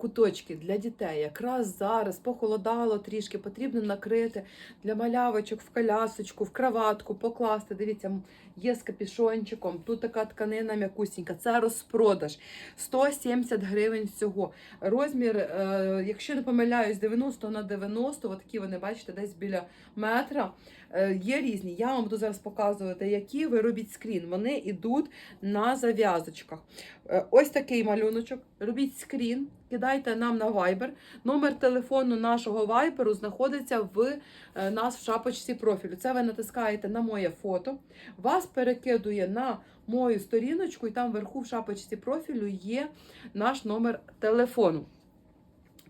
куточки для дітей. Якраз зараз похолодало трішки, потрібно накрити для малявочок в колясочку, в кроватку, покласти. Дивіться, є з капішончиком. Тут така тканина м'якусінька. Це розпродаж. 170 гривень всього. Розмір, е, якщо не помиляюсь, 90 на 90, отакі вони бачите, десь біля метра. Е, Є різні. Я вам буду зараз показувати, які ви робіть скрін. Вони йдуть на зав'язочках. Е, Ось такий малюночок. Робіть скрін, кидайте нам на Viber. Номер телефону нашого Viber знаходиться в е, нас в шапочці профілю. Це ви натискаєте на моє фото, вас перекидує на мою сторіночку, і там вверху в шапочці профілю є наш номер телефону.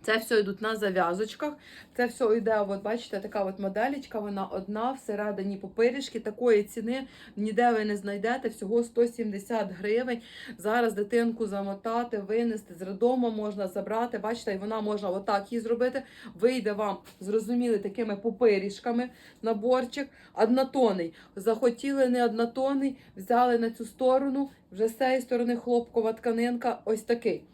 Це все йдуть на зав'язочках. Це все йде, от бачите, така от моделечка, вона одна, всередині попирішки. Такої ціни ніде ви не знайдете, всього 170 гривень. Зараз дитинку замотати, винести з роддому можна забрати. Бачите, і вона можна отак її зробити. Вийде вам, зрозуміли, такими попирішками наборчик. Однотонний. Захотіли не однотонний, взяли на цю сторону, вже з цієї сторони хлопкова тканинка, ось такий.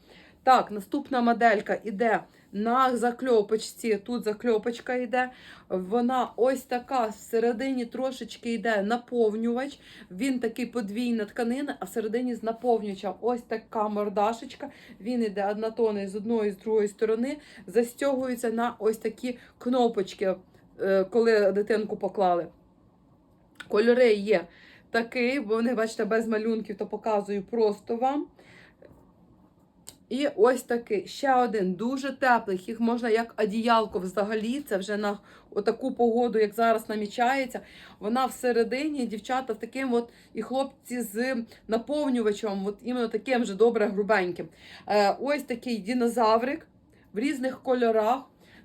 Так, наступна моделька іде на закльопочці. Тут закльопочка йде. Вона ось така, всередині трошечки йде наповнювач. Він такий подвійна тканина, а всередині з наповнювачем ось така мордашечка. Він йде однотонний з одної і з другої сторони. Застягується на ось такі кнопочки, е, коли дитинку поклали. Кольори є такий, бо вони, бачите, без малюнків, то показую просто вам. І ось такий. Ще один дуже теплий. Їх можна як одіялко взагалі. Це вже на таку погоду, як зараз намічається. Вона всередині, дівчата, таким от, і хлопці з наповнювачем, от іменно таким же добре грубеньким. Е, ось такий динозаврик в різних кольорах.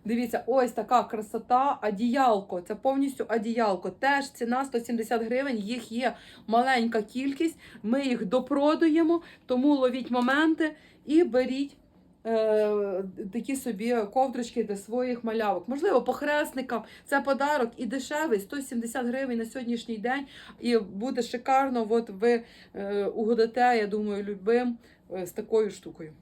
Дивіться, ось така красота, одіялко. Це повністю одіялко. Теж ціна 170 гривень. Їх є маленька кількість. Ми їх допродуємо, тому ловіть моменти і беріть. е, Такі собі ковдрочки для своїх малявок. Можливо, похресникам це подарок і дешевий 170 гривень на сьогоднішній день. І буде шикарно. От ви е, угодите, я думаю, любим е, з такою штукою.